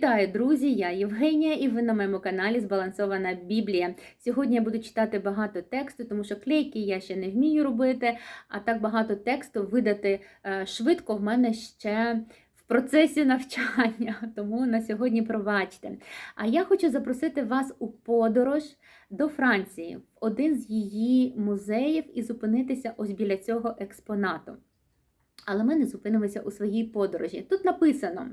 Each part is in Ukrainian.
Вітаю, друзі! Я Євгенія, і ви на моєму каналі Збалансована Біблія. Сьогодні я буду читати багато тексту, тому що клейки я ще не вмію робити, а так багато тексту видати е, швидко в мене ще в процесі навчання. Тому на сьогодні пробачте. А я хочу запросити вас у подорож до Франції, в один з її музеїв, і зупинитися ось біля цього експонату. Але ми не зупинимося у своїй подорожі. Тут написано.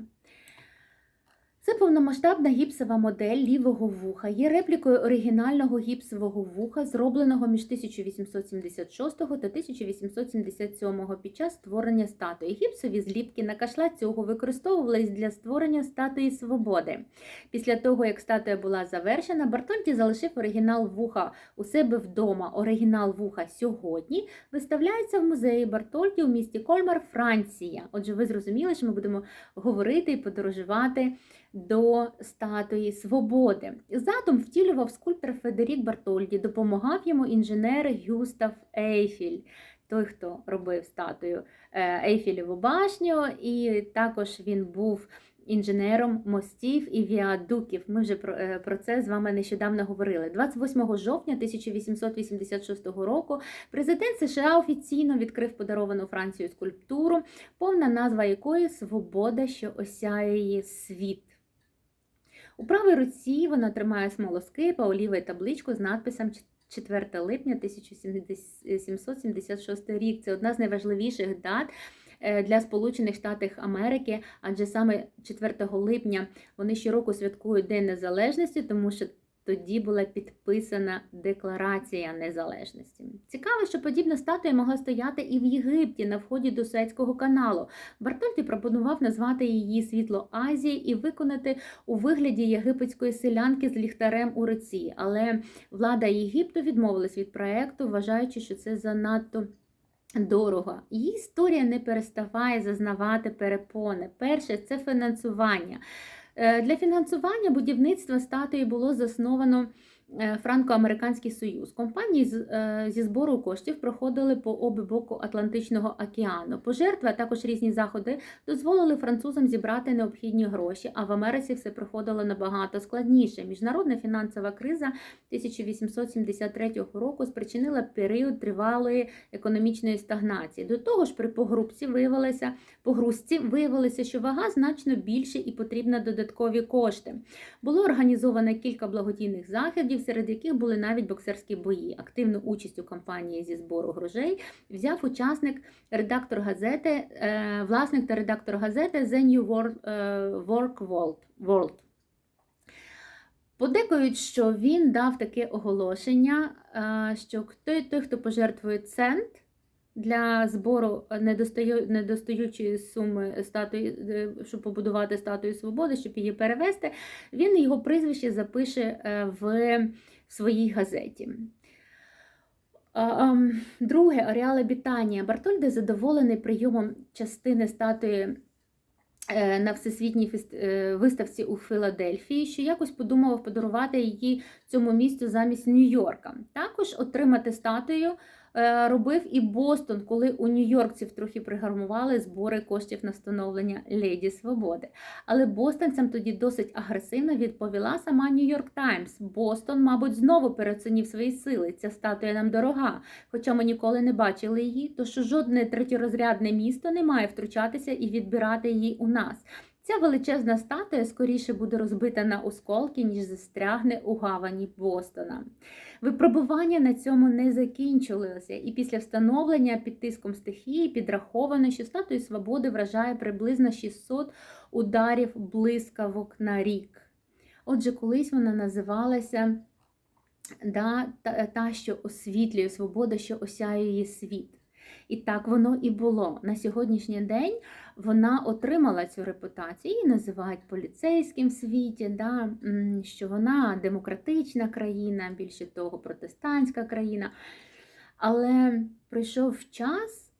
Це повномасштабна гіпсова модель лівого вуха. Є реплікою оригінального гіпсового вуха, зробленого між 1876 та 1877 під час створення статуї. Гіпсові зліпки на кашла цього використовувались для створення статуї свободи. Після того, як статуя була завершена, Бартольді залишив оригінал вуха у себе вдома. Оригінал вуха сьогодні виставляється в музеї Бартольді у місті Кольмар, Франція. Отже, ви зрозуміли, що ми будемо говорити і подорожувати до статуї свободи. Задум втілював скульптор Федерік Бартольді, допомагав йому інженер Гюстав Ейфіль. Той, хто робив статую Ейфілєву башню, і також він був інженером мостів і віадуків. Ми вже про, е, це з вами нещодавно говорили. 28 жовтня 1886 року президент США офіційно відкрив подаровану Францію скульптуру, повна назва якої Свобода, що осяє світ. У правій руці вона тримає смолоскипа, у лівій табличку з надписом 4 липня 1776 рік. Це одна з найважливіших дат е, для Сполучених Штатів Америки, адже саме 4 липня вони щороку святкують День Незалежності, тому що тоді була підписана Декларація Незалежності. Цікаво, що подібна статуя могла стояти і в Єгипті на вході до Суецького каналу. Бартольді пропонував назвати її світло Азії і виконати у вигляді єгипетської селянки з ліхтарем у руці. Але влада Єгипту відмовилась від проекту, вважаючи, що це занадто. Дорого. Її історія не переставає зазнавати перепони. Перше це фінансування. Е, для фінансування будівництва статуї було засновано Франко-Американський Союз. Компанії е, зі збору коштів проходили по обі боку Атлантичного океану. Пожертви, а також різні заходи дозволили французам зібрати необхідні гроші, а в Америці все проходило набагато складніше. Міжнародна фінансова криза 1873 року спричинила період тривалої економічної стагнації. До того ж, при погрузці виявилося, погрузці виявилося, що вага значно більше і потрібна додаткові кошти. Було організовано кілька благодійних заходів, серед яких були навіть боксерські бої. Активну участь у кампанії зі збору грошей взяв учасник, редактор газети, е, власник та редактор газети The New World, е, Work World. Подекують, що він дав таке оголошення, е, що той, той хто пожертвує цент для збору недостаю, недостаючої суми статуї, щоб побудувати статую свободи, щоб її перевести, він його прізвище запише в своїй газеті. Друге, Оріале Бітанія. Бартольде задоволений прийомом частини статуї е, на всесвітній е, виставці у Філадельфії, що якось подумав подарувати її цьому місту замість Нью-Йорка. Також отримати статую Е, робив і Бостон, коли у Нью-Йоркців трохи пригармували збори коштів на встановлення Леді Свободи. Але бостонцям тоді досить агресивно відповіла сама Нью-Йорк Таймс. Бостон, мабуть, знову переоцінив свої сили. Ця статуя нам дорога. Хоча ми ніколи не бачили її, то що жодне третєрозрядне місто не має втручатися і відбирати її у нас. Ця величезна статуя скоріше буде розбита на осколки, ніж застрягне у гавані Бостона. Випробування на цьому не закінчилося, і після встановлення під тиском стихії підраховано, що статуя свободи вражає приблизно 600 ударів блискавок на рік. Отже, колись вона називалася да, та, та, що освітлює свобода, що осяє її світ. І так воно і було. На сьогоднішній день вона отримала цю репутацію, її називають поліцейським в світі, да, що вона демократична країна, більше того, протестантська країна. Але пройшов час,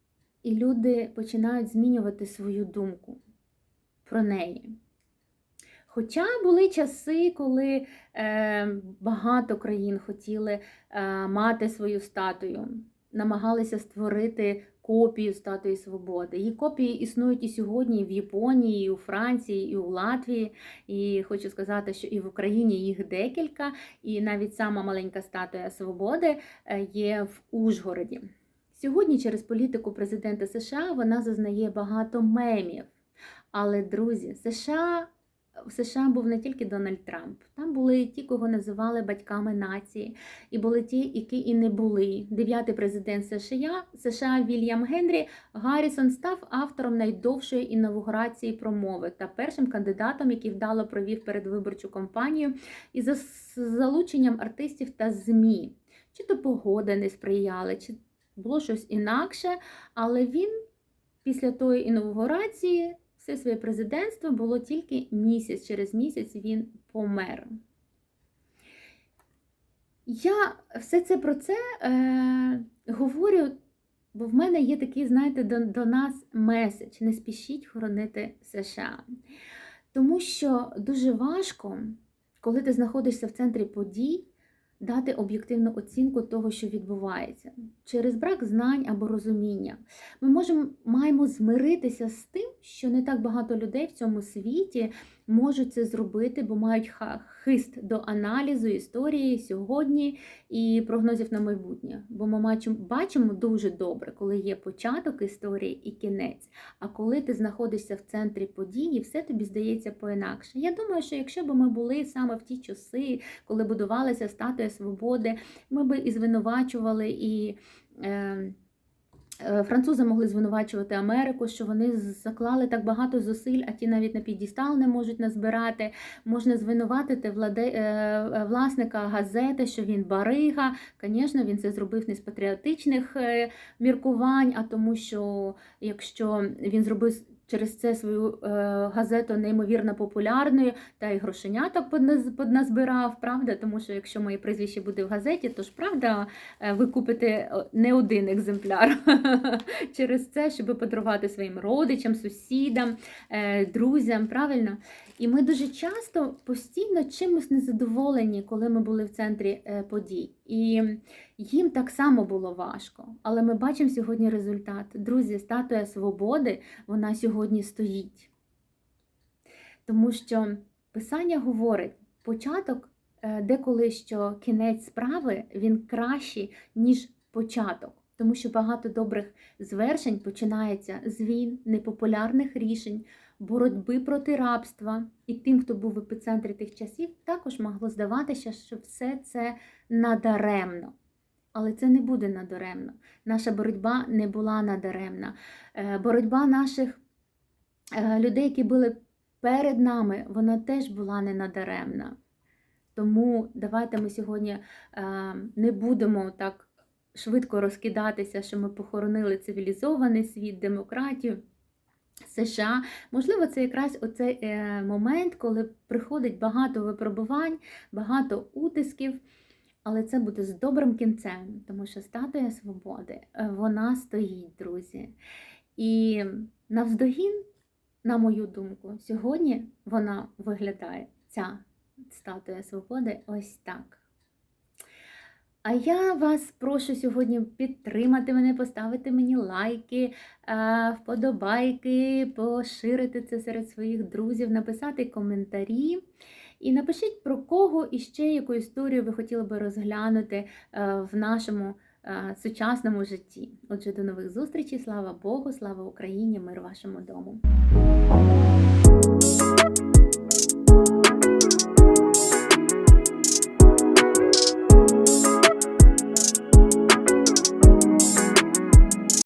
і люди починають змінювати свою думку про неї. Хоча були часи, коли е, багато країн хотіли е, мати свою статую намагалися створити копію статуї свободи. Її копії існують і сьогодні і в Японії, і у Франції, і у Латвії. І хочу сказати, що і в Україні їх декілька, і навіть сама маленька статуя свободи е, є в Ужгороді. Сьогодні через політику президента США вона зазнає багато мемів. Але, друзі, США в США був не тільки Дональд Трамп, там були ті, кого називали батьками нації, і були ті, які і не були. Дев'ятий президент США США Вільям Генрі Гаррісон став автором найдовшої інаугурації промови та першим кандидатом, який вдало провів передвиборчу кампанію із за залученням артистів та ЗМІ. Чи то погода не сприяла, чи було щось інакше, але він після тої інаугурації все своє президентство було тільки місяць. Через місяць він помер. Я все це про це е, говорю, бо в мене є такий, знаєте, до, до нас меседж: не спішіть хоронити США. Тому що дуже важко, коли ти знаходишся в центрі подій, дати об'єктивну оцінку того, що відбувається, через брак знань або розуміння. Ми можемо маємо змиритися з тим, що не так багато людей в цьому світі можуть це зробити, бо мають хист до аналізу історії сьогодні і прогнозів на майбутнє. Бо ми бачимо дуже добре, коли є початок історії і кінець. А коли ти знаходишся в центрі події, все тобі здається по-інакше. Я думаю, що якщо б ми були саме в ті часи, коли будувалася статуя свободи, ми би і звинувачували і. Е, французи могли звинувачувати Америку, що вони заклали так багато зусиль, а ті навіть на підістал не можуть назбирати. Можна звинуватити владе... Е, е, власника газети, що він барига. Звісно, він це зробив не з патріотичних міркувань, а тому, що якщо він зробив через це свою е, газету неймовірно популярною, та й грошенята подназбирав, правда? Тому що якщо моє прізвище буде в газеті, то ж правда е, ви купите е, не один екземпляр через це, щоб подарувати своїм родичам, сусідам, друзям, правильно? І ми дуже часто постійно чимось незадоволені, коли ми були в центрі подій. І їм так само було важко. Але ми бачимо сьогодні результат. Друзі, статуя свободи, вона сьогодні стоїть. Тому що Писання говорить, початок е, деколи що кінець справи він кращий, ніж початок. Тому що багато добрих звершень починається з війн, непопулярних рішень, боротьби проти рабства. І тим, хто був в епіцентрі тих часів, також могло здаватися, що все це надаремно. Але це не буде надаремно. Наша боротьба не була надаремна. Е, боротьба наших е, людей, які були перед нами, вона теж була не надаремна. Тому давайте ми сьогодні е, не будемо так швидко розкидатися, що ми похоронили цивілізований світ, демократію. США, можливо, це якраз оцей е, момент, коли приходить багато випробувань, багато утисків, але це буде з добрим кінцем, тому що статуя свободи, е, вона стоїть, друзі. І навздогін, на мою думку, сьогодні вона виглядає, ця статуя свободи, ось так. А я вас прошу сьогодні підтримати мене, поставити мені лайки, вподобайки, поширити це серед своїх друзів, написати коментарі. І напишіть, про кого і ще яку історію ви хотіли би розглянути в нашому сучасному житті. Отже, до нових зустрічей. Слава Богу, слава Україні, мир вашому дому.